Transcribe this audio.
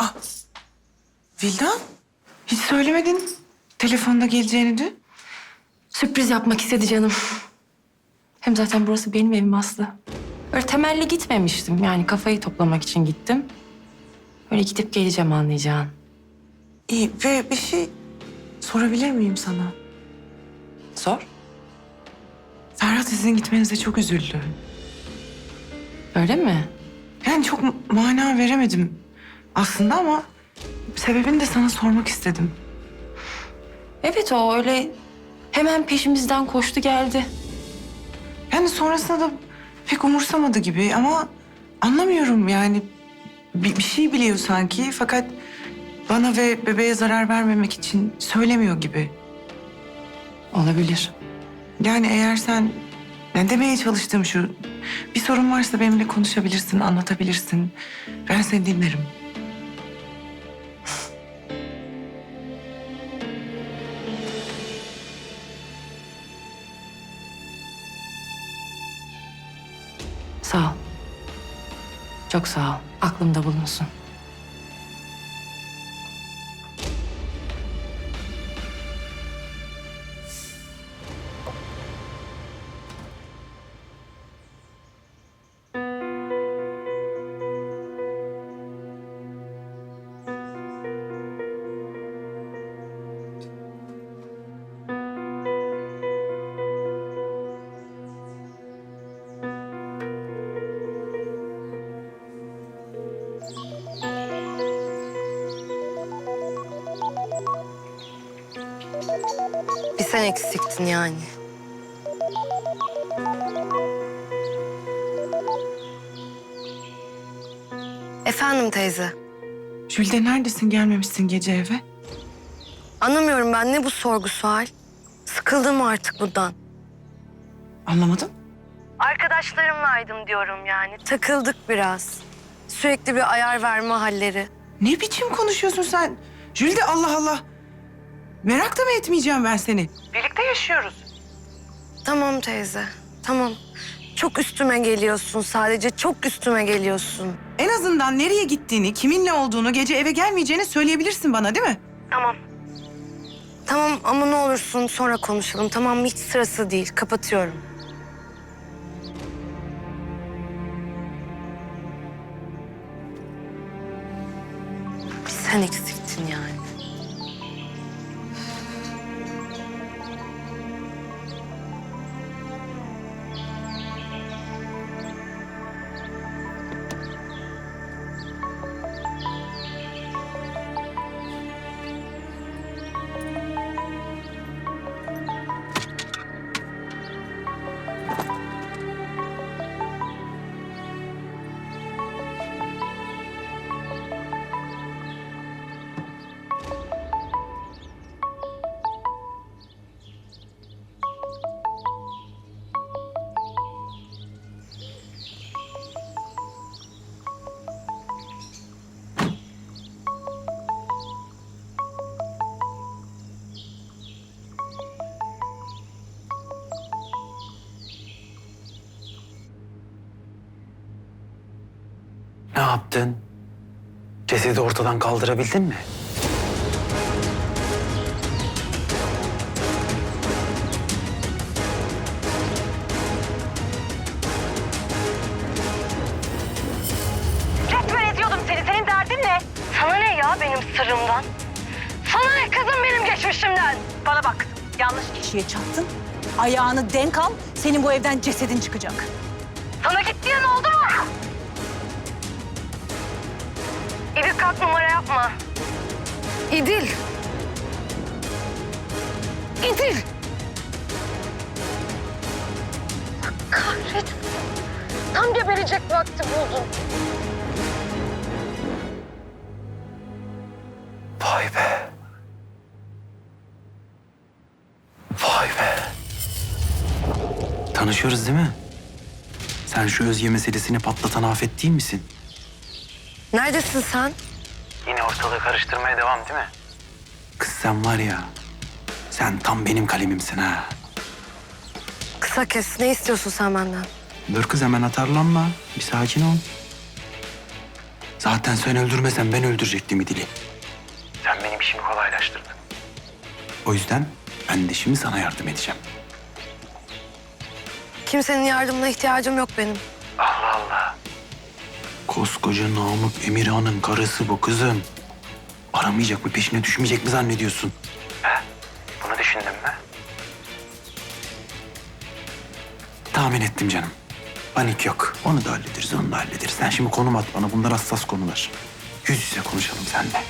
Aa! Vildan, hiç söylemedin telefonda geleceğini dün. Sürpriz yapmak istedi canım. Hem zaten burası benim evim Aslı. Öyle temelli gitmemiştim. Yani kafayı toplamak için gittim. Öyle gidip geleceğim anlayacağın. İyi ve bir şey sorabilir miyim sana? Sor. Ferhat sizin gitmenize çok üzüldü. Öyle mi? Yani çok ma- mana veremedim aslında ama sebebini de sana sormak istedim. Evet o öyle hemen peşimizden koştu geldi. Yani sonrasında da pek umursamadı gibi ama anlamıyorum yani bir, bir şey biliyor sanki fakat bana ve bebeğe zarar vermemek için söylemiyor gibi. Olabilir. Yani eğer sen yani demeye çalıştığım şu bir sorun varsa benimle konuşabilirsin, anlatabilirsin. Ben seni dinlerim. Sağ ol. Çok sağ ol. Aklımda bulunsun. Bir sen eksiktin yani. Efendim teyze. Jülde neredesin gelmemişsin gece eve? Anlamıyorum ben ne bu sorgu sual. Sıkıldım artık buradan. Anlamadım. Arkadaşlarımlaydım diyorum yani. Takıldık biraz. Sürekli bir ayar verme halleri. Ne biçim konuşuyorsun sen? Jülde Allah Allah. Merak da mı etmeyeceğim ben seni? Birlikte yaşıyoruz. Tamam teyze, tamam. Çok üstüme geliyorsun sadece, çok üstüme geliyorsun. En azından nereye gittiğini, kiminle olduğunu, gece eve gelmeyeceğini söyleyebilirsin bana değil mi? Tamam. Tamam ama ne olursun sonra konuşalım tamam mı? Hiç sırası değil, kapatıyorum. Sen eksiktin yani. Ne yaptın? Cesedi ortadan kaldırabildin mi? Resmen ediyordum seni. Senin derdin ne? Ne ya benim sırrımdan? Sana ne kızım benim geçmişimden? Bana bak. Yanlış kişiye çattın. Ayağını denk al. Senin bu evden cesedin çıkacak. Sana git diyen oldu mu? Kalk numara yapma. İdil. İdil. Kahretsin. Tam geberecek vakti buldum. Vay be. Vay be. Tanışıyoruz değil mi? Sen şu Özge meselesini patlatan Afet değil misin? Neredesin sen? Yine ortalığı karıştırmaya devam değil mi? Kız sen var ya, sen tam benim kalemimsin ha. Kısa kes. Ne istiyorsun sen benden? Dur kız hemen atarlanma. Bir sakin ol. Zaten sen öldürmesen ben öldürecektim İdil'i. Sen benim işimi kolaylaştırdın. O yüzden ben de şimdi sana yardım edeceğim. Kimsenin yardımına ihtiyacım yok benim. Koskoca Namık Emirhan'ın karısı bu kızım. Aramayacak mı, peşine düşmeyecek mi zannediyorsun? He? Bunu düşündün mü? Tahmin ettim canım. Panik yok. Onu da hallederiz, onu da hallederiz. Sen şimdi konum at bana. Bunlar hassas konular. Yüz yüze konuşalım seninle.